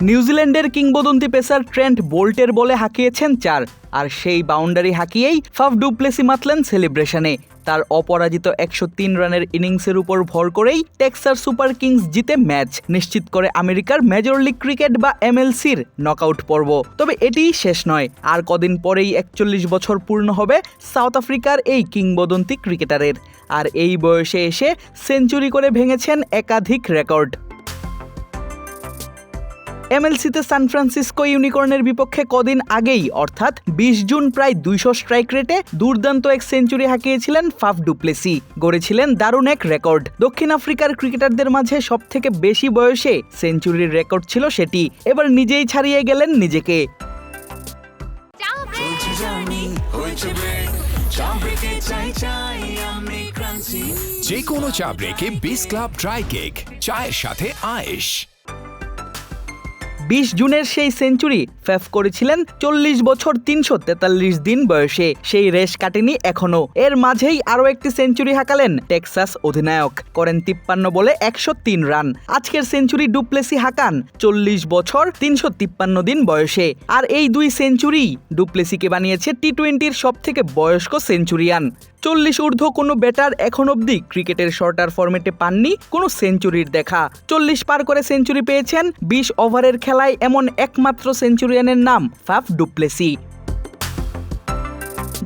নিউজিল্যান্ডের কিংবদন্তি pacer Trent বোল্টের বলে হাঁকিয়েছেন চার, আর সেই বাউন্ডারি হাঁকিয়েই ফাফ ডুপ্লেসি মাতলেন সেলিব্রেশনে। তার অপরাজিত একশো তিন রানের ইনিংসের উপর ভর করেই টেক্সাস সুপার কিংস জিতে ম্যাচ, নিশ্চিত করে আমেরিকার মেজর লিগ ক্রিকেট বা এমএলসির নকআউট পর্ব। তবে এটিই শেষ নয়, আর কদিন পরেই একচল্লিশ বছর পূর্ণ হবে সাউথ আফ্রিকার এই কিংবদন্তি ক্রিকেটারের। আর এই বয়সে এসে সেঞ্চুরি করে ভেঙেছেন একাধিক রেকর্ড। এমএলসিতে সান ফ্রান্সিসকো ইউনিকর্নের বিপক্ষে কদিন আগেই অর্থাৎ বিশ জুন প্রায় দুইশো স্ট্রাইক রেটে দুর্দান্ত এক সেঞ্চুরি হাঁকিয়েছিলেন ফাফ ডুপ্লেসি। গড়েছিলেন দারুণ এক রেকর্ড। দক্ষিণ আফ্রিকার ক্রিকেটারদের মাঝে সব থেকে বেশি বয়সে সেঞ্চুরির রেকর্ড ছিল সেটি। এবার নিজেই ছাড়িয়ে গেলেন নিজেকে। যে কোনো চা ব্রেকে বিস ক্লাব ড্রাই কেক চায়ের সাথে আয়েশ। বিশ জুনের সেই সেঞ্চুরি ফেফ করেছিলেন চল্লিশ বছর তিনশো তেতাল্লিশ দিন বয়সে। সেই রেশ কাটেনি এখনও। এর মাঝেই আরও একটি সেঞ্চুরি হাঁকালেন টেক্সাস অধিনায়ক। করেন তিপ্পান্ন বলে একশো তিন রান। আজকের সেঞ্চুরি ডুপ্লেসি হাঁকান চল্লিশ বছর তিনশো তিপ্পান্ন দিন বয়সে। আর এই দুই সেঞ্চুরি ডুপ্লেসিকে বানিয়েছে টি টোয়েন্টির সব থেকে বয়স্ক সেঞ্চুরিয়ান। চল্লিশ ঊর্ধ্ব কোনো ব্যাটার এখন অবধি ক্রিকেটের শর্টার ফরম্যাটে পাননি কোনো সেঞ্চুরির দেখা। চল্লিশ পার করে সেঞ্চুরি পেয়েছেন বিশ ওভারের খেলায় এমন একমাত্র সেঞ্চুরিয়ানের নাম ফাফ ডুপ্লেসি।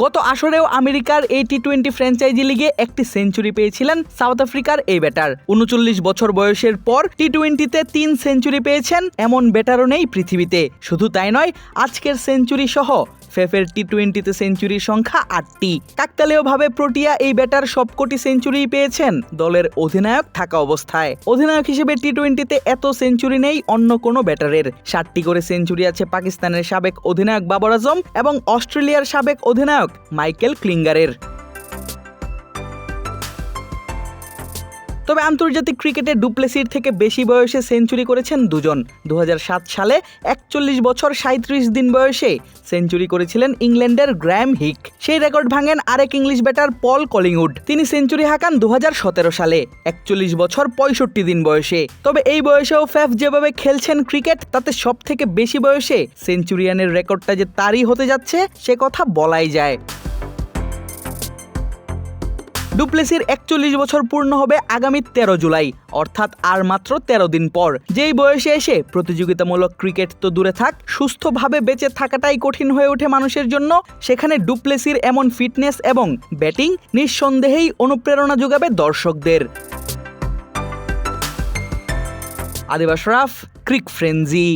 গত আসরেও আমেরিকার এই টি টোয়েন্টি ফ্র্যাঞ্চাইজি লিগে একটি সেঞ্চুরি পেয়েছিলেন সাউথ আফ্রিকার এই ব্যাটার। উনচল্লিশ বছর বয়সের পর টি টোয়েন্টিতে তিন সেঞ্চুরি পেয়েছেন এমন ব্যাটারও নেই পৃথিবীতে। শুধু তাই নয়, আজকের সেঞ্চুরি সহ ফেফের টি টোয়েন্টিতে সেঞ্চুরির সংখ্যা আটটি। কাকতালীয়ভাবে প্রোটিয়া এই ব্যাটার সবকটি সেঞ্চুরি পেয়েছেন। দলের অধিনায়ক থাকা অবস্থায়। অধিনায়ক হিসেবে টি টোয়েন্টিতে এত সেঞ্চুরি নেই অন্য কোনো ব্যাটারের। ষাটটি করে সেঞ্চুরি আছে পাকিস্তানের সাবেক অধিনায়ক বাবর আজম এবং অস্ট্রেলিয়ার সাবেক অধিনায়ক মাইকেল ক্লিঙ্গারের। তবে আন্তর্জাতিক ক্রিকেটে ডুপ্লেসির থেকে বেশি বয়সে সেঞ্চুরি করেছেন দুজন। দু হাজার সাত সালে একচল্লিশ বছর সাঁত্রিশ দিন বয়সে সেঞ্চুরি করেছিলেন ইংল্যান্ডের গ্র্যাম হিক। সেই রেকর্ড ভাঙেন আরেক ইংলিশ ব্যাটার পল কলিংউড। তিনি সেঞ্চুরি হাঁকান দু হাজার সতেরো সালে, একচল্লিশ বছর পঁয়ষট্টি দিন বয়সে। তবে এই বয়সেও ফ্যাফ যেভাবে খেলছেন ক্রিকেট, তাতে সব থেকে বেশি বয়সে সেঞ্চুরিয়ানের রেকর্ডটা যে তারই হতে যাচ্ছে, সে কথা বলাই যায়। ডুপ্লেসির একচল্লিশ বছর পূর্ণ হবে আগামী তেরো জুলাই, অর্থাৎ আর মাত্র তেরো দিন পর। যেই বয়সে এসে প্রতিযোগিতামূলক ক্রিকেট তো দূরে থাক, সুস্থভাবে বেঁচে থাকাটাই কঠিন হয়ে ওঠে মানুষের জন্য। সেখানে ডুপ্লেসির এমন ফিটনেস এবং ব্যাটিং নিঃসন্দেহেই অনুপ্রেরণা যোগাবে দর্শকদের। আদিবাস রাফ, ক্রিক ফ্রেঞ্জি